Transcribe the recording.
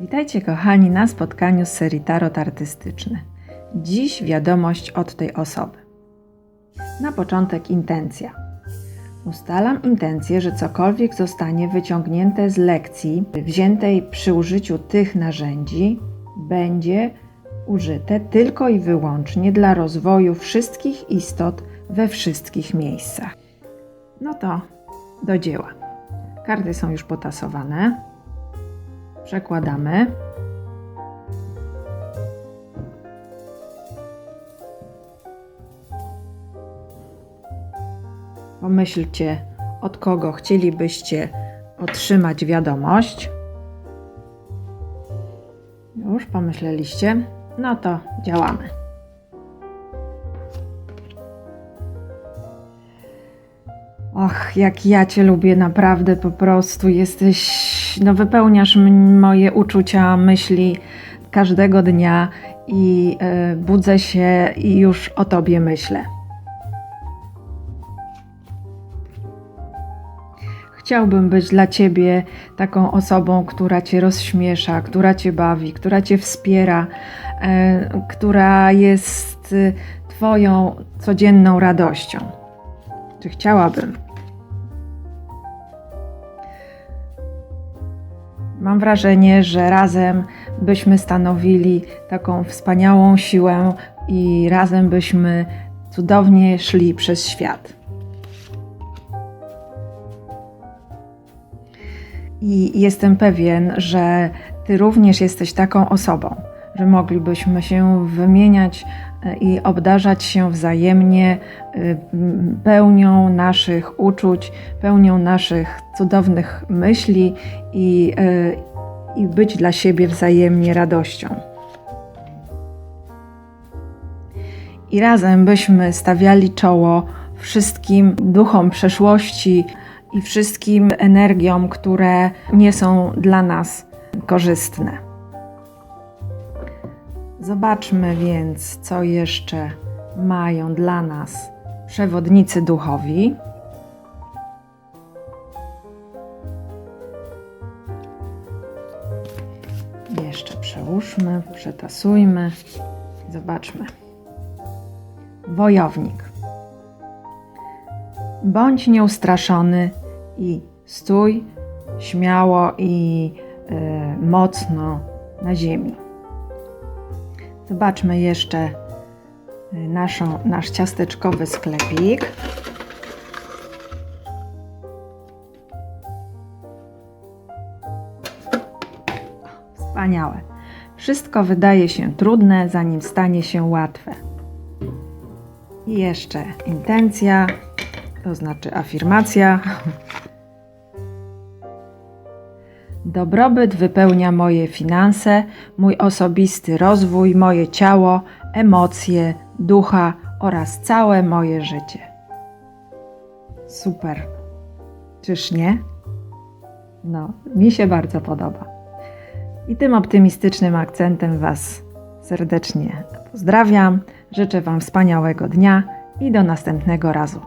Witajcie kochani na spotkaniu z serii Tarot Artystyczny. Dziś wiadomość od tej osoby. Na początek intencja. Ustalam intencję, że cokolwiek zostanie wyciągnięte z lekcji wziętej przy użyciu tych narzędzi będzie użyte tylko i wyłącznie dla rozwoju wszystkich istot we wszystkich miejscach. No to do dzieła. Karty są już potasowane. Przekładamy. Pomyślcie, od kogo chcielibyście otrzymać wiadomość. Już pomyśleliście? No to działamy. Och, jak ja Cię lubię, naprawdę po prostu jesteś, no wypełniasz moje uczucia, myśli każdego dnia i e, budzę się i już o Tobie myślę. Chciałbym być dla Ciebie taką osobą, która Cię rozśmiesza, która Cię bawi, która Cię wspiera, e, która jest e, Twoją codzienną radością. Czy chciałabym? Mam wrażenie, że razem byśmy stanowili taką wspaniałą siłę i razem byśmy cudownie szli przez świat. I jestem pewien, że Ty również jesteś taką osobą, że moglibyśmy się wymieniać e, i obdarzać się wzajemnie e, pełnią naszych uczuć, pełnią naszych cudownych myśli i, e, i być dla siebie wzajemnie radością. I razem byśmy stawiali czoło wszystkim duchom przeszłości i wszystkim energiom, które nie są dla nas korzystne. Zobaczmy więc, co jeszcze mają dla nas przewodnicy duchowi. Jeszcze przełóżmy, przetasujmy. Zobaczmy. Wojownik. Bądź nieustraszony i stój śmiało i e, mocno na ziemi. Zobaczmy jeszcze e, naszą, nasz ciasteczkowy sklepik. Wspaniałe. Wszystko wydaje się trudne, zanim stanie się łatwe. I jeszcze intencja, to znaczy afirmacja. Dobrobyt wypełnia moje finanse, mój osobisty rozwój, moje ciało, emocje, ducha oraz całe moje życie. Super. Czyż nie? No, mi się bardzo podoba. I tym optymistycznym akcentem Was serdecznie pozdrawiam. Życzę Wam wspaniałego dnia i do następnego razu.